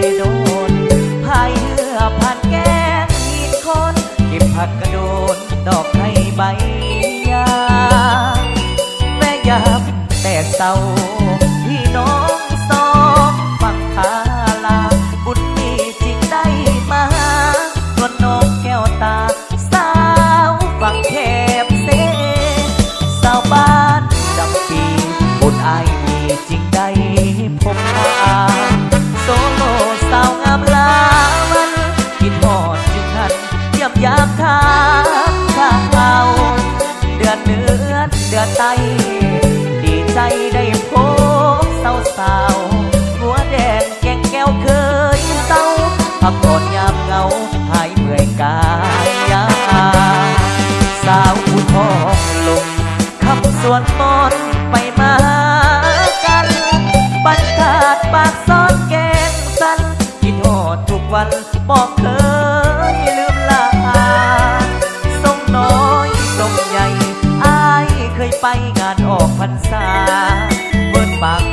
เลายเรือผ่านแก้อีกคน เก็บผักกรโดนดอกไม้ใบยาแม่ยามแตกเศร้า พักผ่อนยามเหงาหายเมื่อยกายยาสาวผู้ทองลงคำสวนมอนต์ไปมากันบรรทัดปากซ้อนแกงสันกินหอดทุกวันบอกเคยลืมลาส่งน้อยส่งใหญ่อายเคยไปงานออกพรรษาเบิดปาก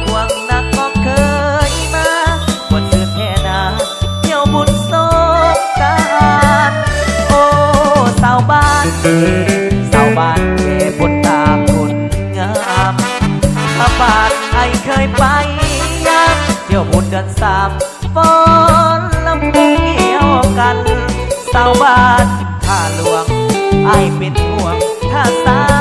เคยไปยามเที่ยวบุญเดือนสามฝนลำพูเกี่ยวกันสาวบ้านท่าหลวงไอเป็นห่วงท่าสา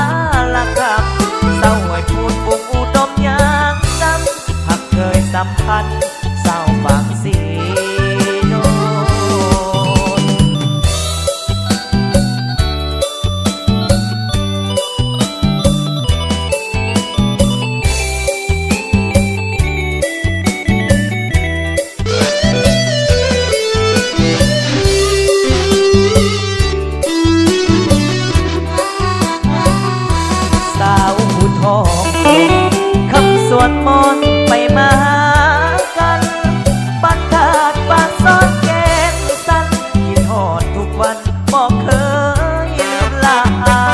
ลืมลา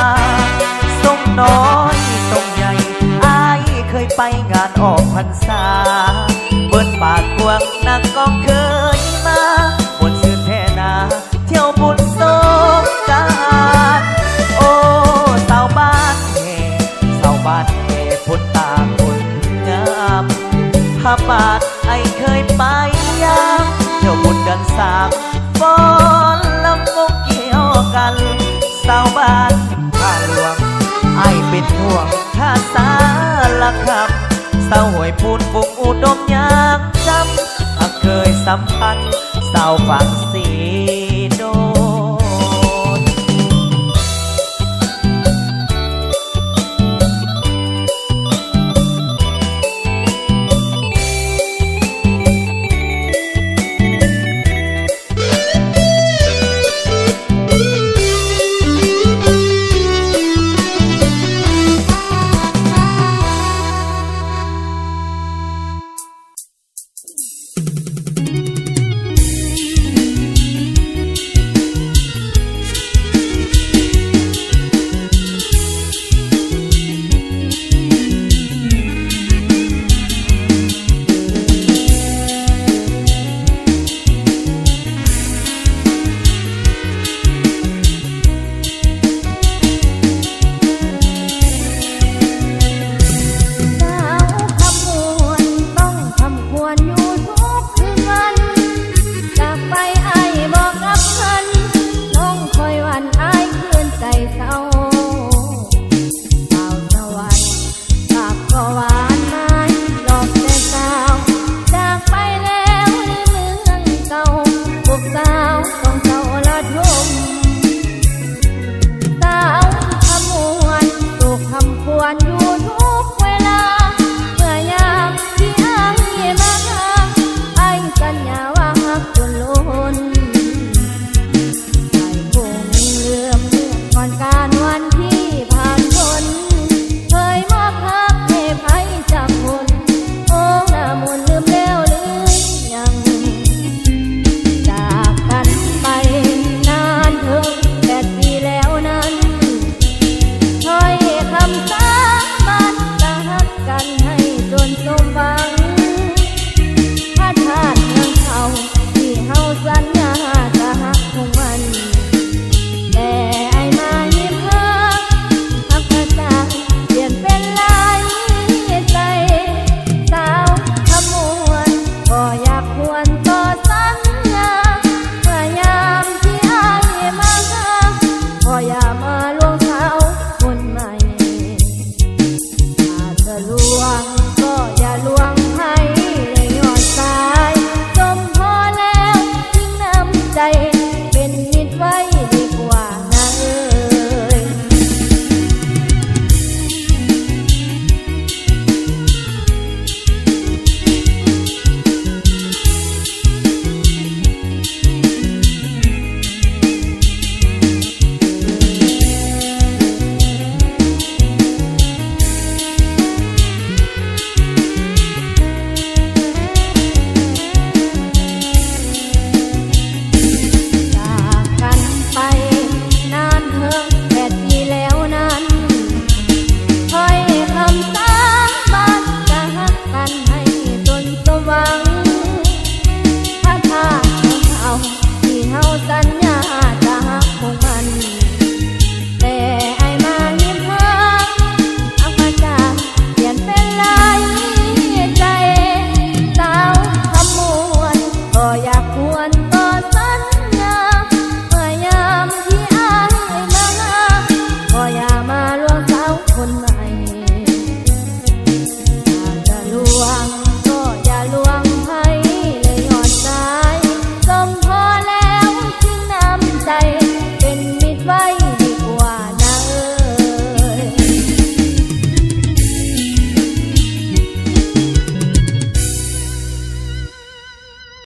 ส่งน้อยส่งใหญ่อายเคยไปงานออกพรรษา เบิดปากกวงนักก็เค ไอเป็นห่วงท่าสารครับสาวหวยพูนปุกอุดมยามจำหาเคยสัมพันธ์สาวฝัง